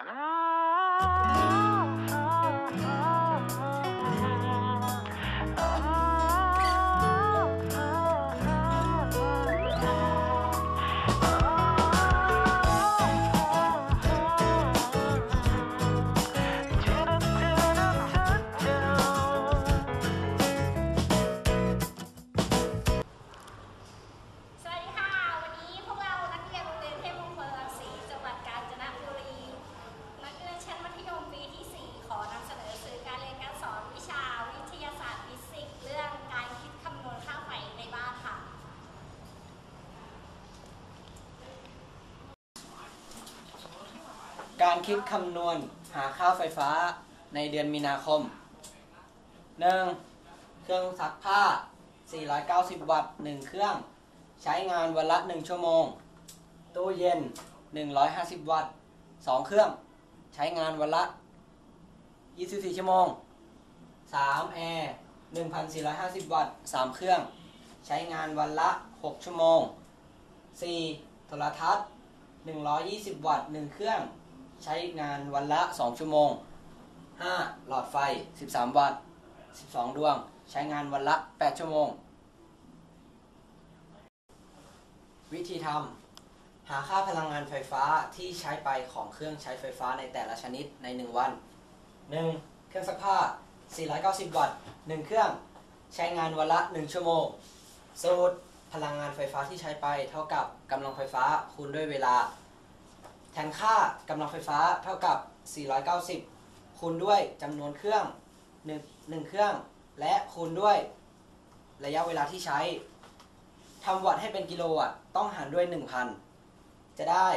Ah. การคิดคำนวณหาค่าไฟฟ้าในเดือนมีนาคม 1. เครื่องซักผ้า 490 วัตต์ 1 เครื่อง ใช้งานวันละ 1 ชั่วโมง ตู้เย็น 150 วัตต์ 2 เครื่อง ใช้งานวันละ 24 ชั่วโมง 3. แอร์ 1,450 วัตต์ 3 เครื่อง ใช้งานวันละ 6 ชั่วโมง 4. โทรทัศน์ 120 วัตต์ 1 เครื่อง ใช้งานวันละ 2 ชั่วโมง 5. หลอดไฟ 13 วัตต์ 12 ดวง ใช้งานวันละ 8 ชั่วโมง วิธีทำหาค่าพลังงานไฟฟ้าที่ใช้ไปของเครื่องใช้ไฟฟ้าในแต่ละชนิดใน 1 วัน 1. เครื่องซักผ้า 490 วัตต์ 1 เครื่อง ใช้งานวันละ 1 ชั่วโมง สูตรพลังงานไฟฟ้าที่ใช้ไปเท่ากับกำลังไฟฟ้าคูณด้วยเวลา แทนค่ากำลังไฟฟ้าเท่ากับ 490 คูณด้วยจำนวนเครื่อง1 1เครื่อง และคูณด้วยระยะเวลาที่ใช้ทำวัตต์ให้เป็นกิโลวัตต์ต้องหารด้วย 1,000 จะได้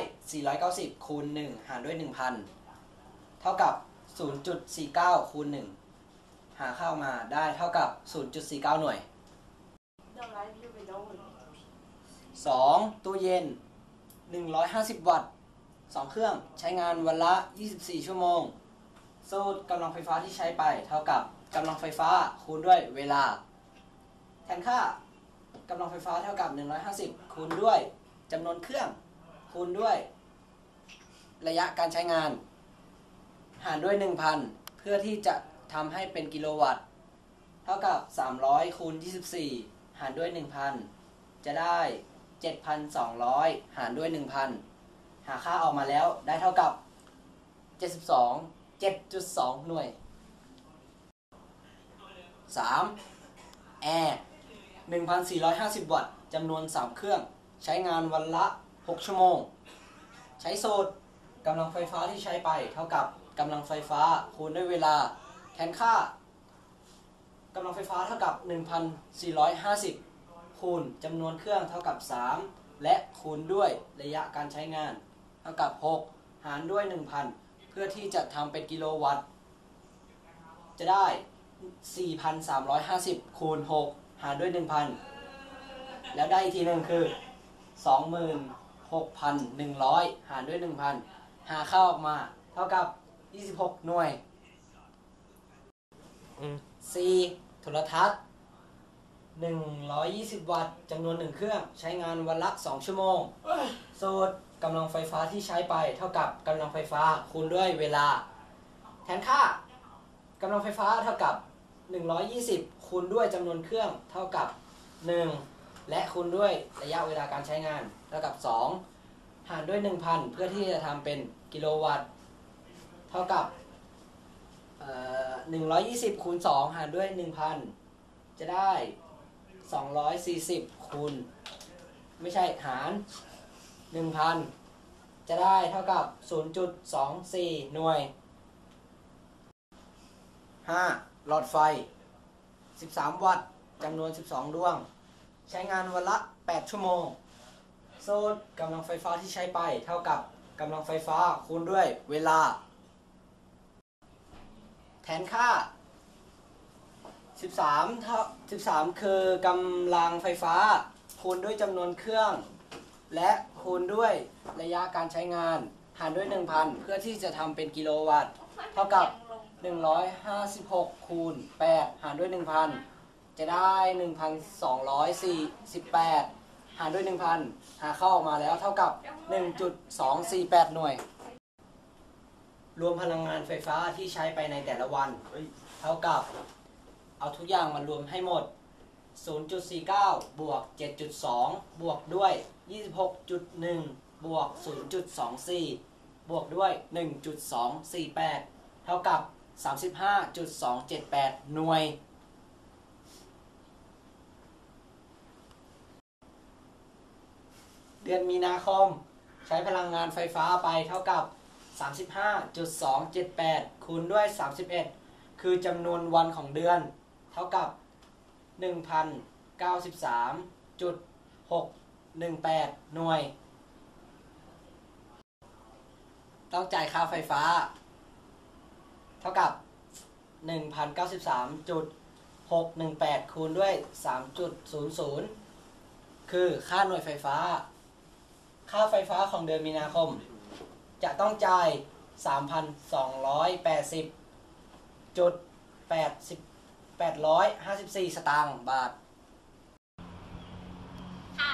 490 คูณ 1 หารด้วย 1,000 เท่ากับ 0.49 คูณ 1 หาเข้ามาได้เท่ากับ 0.49 หน่วย 2. ตู้เย็น 150 วัตต์ 2 เครื่องใช้งานวันละ 24 ชั่วโมง สูตรกำลังไฟฟ้าที่ใช้ไป เท่ากับกำลังไฟฟ้าคูณด้วยเวลา แทนค่ากำลังไฟฟ้าเท่ากับ 150 คูณด้วยจำนวนเครื่อง คูณด้วย ระยะการใช้งาน หารด้วย 1,000 เพื่อที่จะทำให้เป็นกิโลวัตต์ เท่ากับ 300 คูณ 24 หารด้วย 1,000 จะได้ 7,200 หารด้วย 1,000 หาค่าออกมาแล้วได้เท่ากับ 72 7.2 หน่วย 3. แอร์1,450 วัตต์จำนวน 3 เครื่อง ใช้งานวันละ 6 ชั่วโมง ใช้สูตกำลังไฟฟ้าที่ใช้ไป เท่ากับกำลังไฟฟ้าคูณด้วยเวลา แทนค่ากำลังไฟฟ้าเท่ากับ 1,450 คูณจำนวนเครื่องเท่ากับ 3 และคูณด้วยระยะการใช้งาน เท่ากับ 6 หารด้วย 1,000 เพื่อที่จะทำเป็นกิโลวัตต์ จะได้ 4,350 คูณ 6 หารด้วย 1,000 แล้วได้อีกทีหนึ่งคือ 26,100 หารด้วย 1,000 หาเข้าออกมาเท่ากับ 26 หน่วย 4. โทรทัศน์ 120 วัตต์จำนวน1เครื่อง ใช้งานวันละ 2 ชั่วโมงสูตร กำลังไฟฟ้าที่ใช้ไปเท่ากับกำลังไฟฟ้าคูณด้วยเวลา แทนค่ากำลังไฟฟ้าเท่ากับ 120 คูณด้วยจำนวนเครื่องเท่ากับ 1 และคูณด้วยระยะเวลาการใช้งาน เท่ากับ 2 หารด้วย 1,000 เพื่อที่จะทำเป็นกิโลวัตต์ เท่ากับเอ่อ120 คูณ 2 หารด้วย 1,000 จะได้ 240 คูณ ไม่ใช่หาร 1,000 จะได้เท่ากับ 0.24 หน่วย 5. หลอดไฟ 13 วัตต์จำนวน 12 ดวง ใช้งานวันละ 8 ชั่วโมง โซนกำลังไฟฟ้าที่ใช้ไปเท่ากับกำลังไฟฟ้าคูณด้วยเวลา แทนค่า 13เท่า13 คือกำลังไฟฟ้าคูณด้วยจำนวนเครื่อง และคูณด้วยระยะการใช้งานหารด้วย 1,000 เพื่อที่จะทำเป็นกิโลวัตต์ เท่ากับ 156 คูณ 8 หารด้วย 1,000 จะได้ 1,248 หารด้วย 1,000 หาเข้าออกมาแล้วเท่ากับ 1.248 หน่วย รวมพลังงานไฟฟ้าที่ใช้ไปในแต่ละวันเฮ้ยเท่ากับ เอาทุกอย่างมารวมให้หมด 0.49 บวก 7.2 บวกด้วย 26.1 บวก 0.24 บวกด้วย 1.248 เท่ากับ 35.278 หน่วย เดือนมีนาคม ใช้พลังงานไฟฟ้าไปเท่ากับ 35.278 คูณด้วย 31 คือจำนวนวันของเดือน เท่ากับ 1,093.618 หน่วย ต้องจ่ายค่าไฟฟ้า เท่ากับ 1,093.618 คูณด้วย 3.00 คือค่าหน่วยไฟฟ้า ค่าไฟฟ้าของเดือนมีนาคม จะต้องจ่าย 3,280จุด80 854 สตางค์บาท ค่ะ